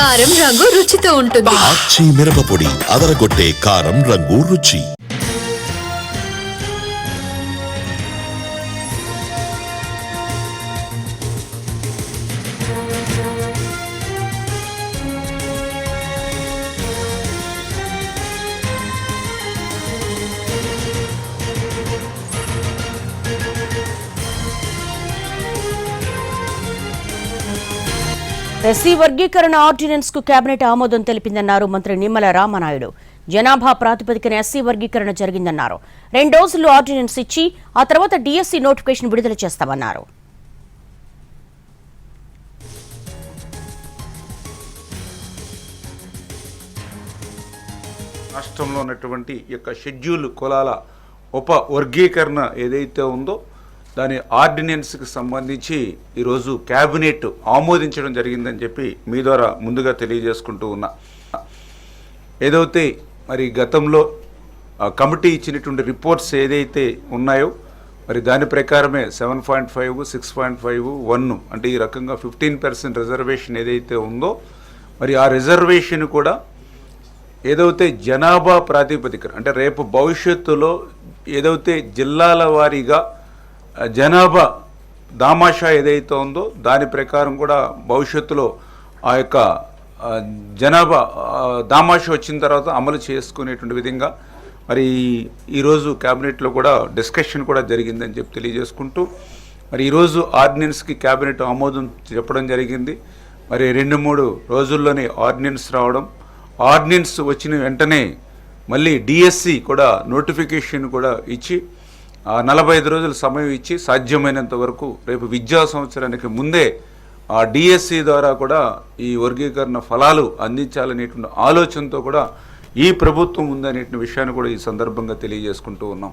కారం రంగు రుచితో ఉంటుంది. పచ్చి మిరపపొడి అదరగొట్టే కారం రంగు రుచి. ఎస్సీ వర్గీకరణ ఆర్డినెన్స్కు కేబినెట్ ఆమోదం తెలిపిందన్నారు మంత్రి నిమ్మల రామనాయుడు. జనాభా ప్రాతిపదికన ఎస్సీ వర్గీకరణ జరిగిందన్నారు. రెండు రోజులు ఆర్డినెన్స్ ఇచ్చి ఆ తర్వాత డిఎస్సీ నోటిఫికేషన్ విడుదల చేస్తామన్నారు. రాష్ట్రంలో ఉన్నటువంటి యొక్క షెడ్యూల్ కులాల ఉప వర్గీకరణ ఏదైతే ఉందో దాని ఆర్డినెన్స్కి సంబంధించి ఈరోజు క్యాబినెట్ ఆమోదించడం జరిగిందని చెప్పి మీ ద్వారా ముందుగా తెలియజేసుకుంటూ ఉన్నా. ఏదైతే మరి గతంలో ఆ కమిటీ ఇచ్చినటువంటి రిపోర్ట్స్ ఏదైతే ఉన్నాయో మరి దాని ప్రకారమే seven point five six point five one అంటే ఈ రకంగా ఫిఫ్టీన్ పర్సెంట్ రిజర్వేషన్ ఏదైతే ఉందో మరి ఆ రిజర్వేషన్ కూడా ఏదైతే జనాభా ప్రాతిపదికన అంటే రేపు భవిష్యత్తులో ఏదైతే జిల్లాల వారీగా జనాభా దామాషా ఏదైతే ఉందో దాని ప్రకారం కూడా భవిష్యత్తులో ఆ యొక్క జనాభా దామాషా వచ్చిన తర్వాత అమలు చేసుకునేటువంటి విధంగా మరి ఈరోజు క్యాబినెట్లో కూడా డిస్కషన్ కూడా జరిగిందని చెప్పి తెలియజేసుకుంటూ మరి ఈరోజు ఆర్డినెన్స్కి క్యాబినెట్ ఆమోదం చెప్పడం జరిగింది. మరి రెండు మూడు రోజుల్లోనే ఆర్డినెన్స్ రావడం. ఆర్డినెన్స్ వచ్చిన వెంటనే మళ్ళీ డిఎస్సి కూడా నోటిఫికేషన్ కూడా ఇచ్చి నలభై ఐదు రోజుల సమయం ఇచ్చి సాధ్యమైనంత వరకు రేపు విద్యా సంవత్సరానికి ముందే ఆ డిఎస్సి ద్వారా కూడా ఈ వర్గీకరణ ఫలాలు అందించాలనేటువంటి ఆలోచనతో కూడా ఈ ప్రభుత్వం ఉందనేటువంటి విషయాన్ని కూడా ఈ సందర్భంగా తెలియజేసుకుంటూ ఉన్నాం.